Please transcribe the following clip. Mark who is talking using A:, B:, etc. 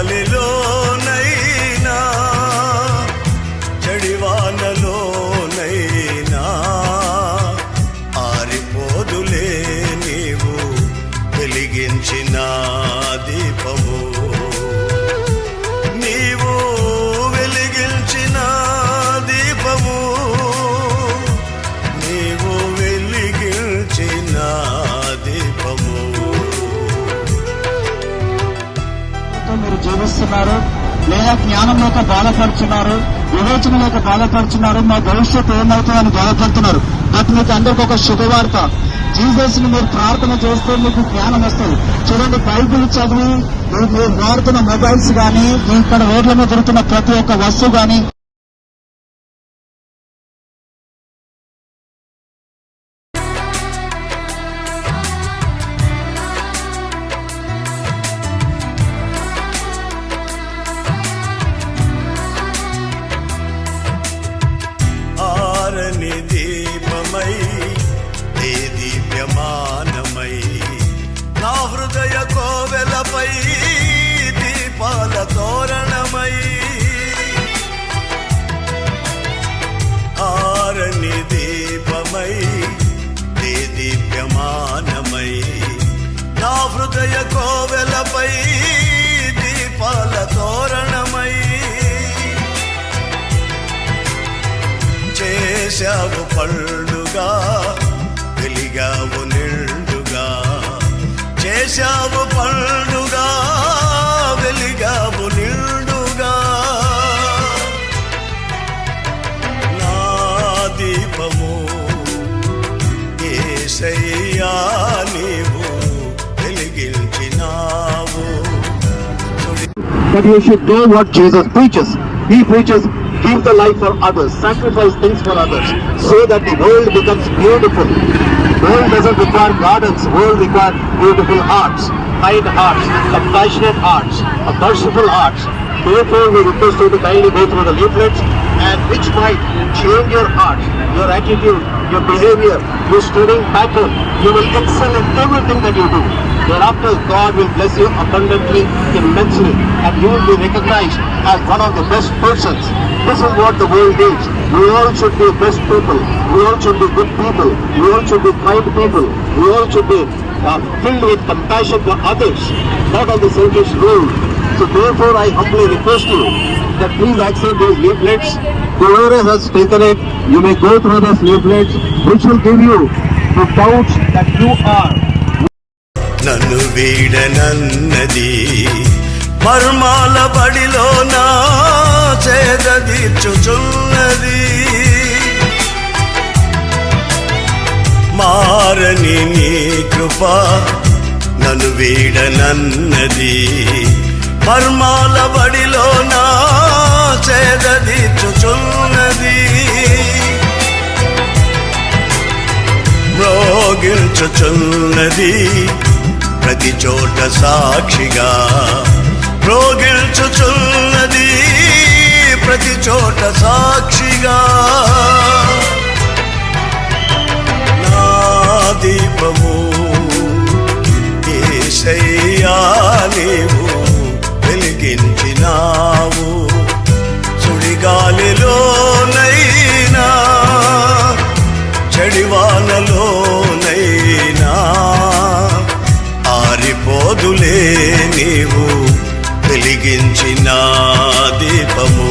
A: Aleluya. జీవిస్తున్నారు. లేదా జ్ఞానంలోక బాధపడుతున్నారు వివేచనలోక బాధపడుతున్నారు మా భవిష్యత్తు ఏమవుతుందని బాధపడుతున్నారు బట్ మీకు అందరికి ఒక శుభవార్త. జీసస్ని మీరు ప్రార్థన చేస్తే మీకు జ్ఞానం వస్తుంది. చూడండి బైబిల్ చదివి మీరు వాడుతున్న మొబైల్స్ కానీ ఇక్కడ రోడ్ల మీద దొరుకుతున్న ప్రతి ఒక్క వస్తువు కానీ
B: నా కోవెలపై దీపాల తోరణమై చేశావు పళ్ళుగా వెలిగావు నిండుగా చేశావు పళ్ళు
A: that you should do what Jesus preaches. He preaches, give the life for others, sacrifice things for others, so that the world becomes beautiful. World doesn't require gardens, world requires beautiful hearts, kind hearts, compassionate hearts, merciful hearts. Therefore, we request you to kindly go through the leaflets and which might change your heart, your attitude, your behavior, your studying pattern. You will excel in everything that you do. Thereafter, God will bless you abundantly, immensely, and you will be recognized as one of the best persons. This is what the world needs. We all should be best people. We all should be good people. We all should be kind people. We all should be uh, filled with compassion for others, not on the selfish rule. So therefore, I humbly request you that please accept these leaflets. Whoever has taken it, you may go through those leaflets, which will give you the doubts that you are
B: నన్ను వీడనన్నది. మర్మాల బడిలో నా చేదీర్చుచున్నది మారని నీ కృప నన్ను వీడనన్నది. మర్మాల బడిలో నా చేదీర్చుచున్నది మ్రోగించుచున్నది. ప్రతి చోట సాక్షిగా. రోగించుచున్నది ప్రతి చోట సాక్షిగా. నా దీపము ఏసయ్యా నీవు వెలిగించిన దీపము.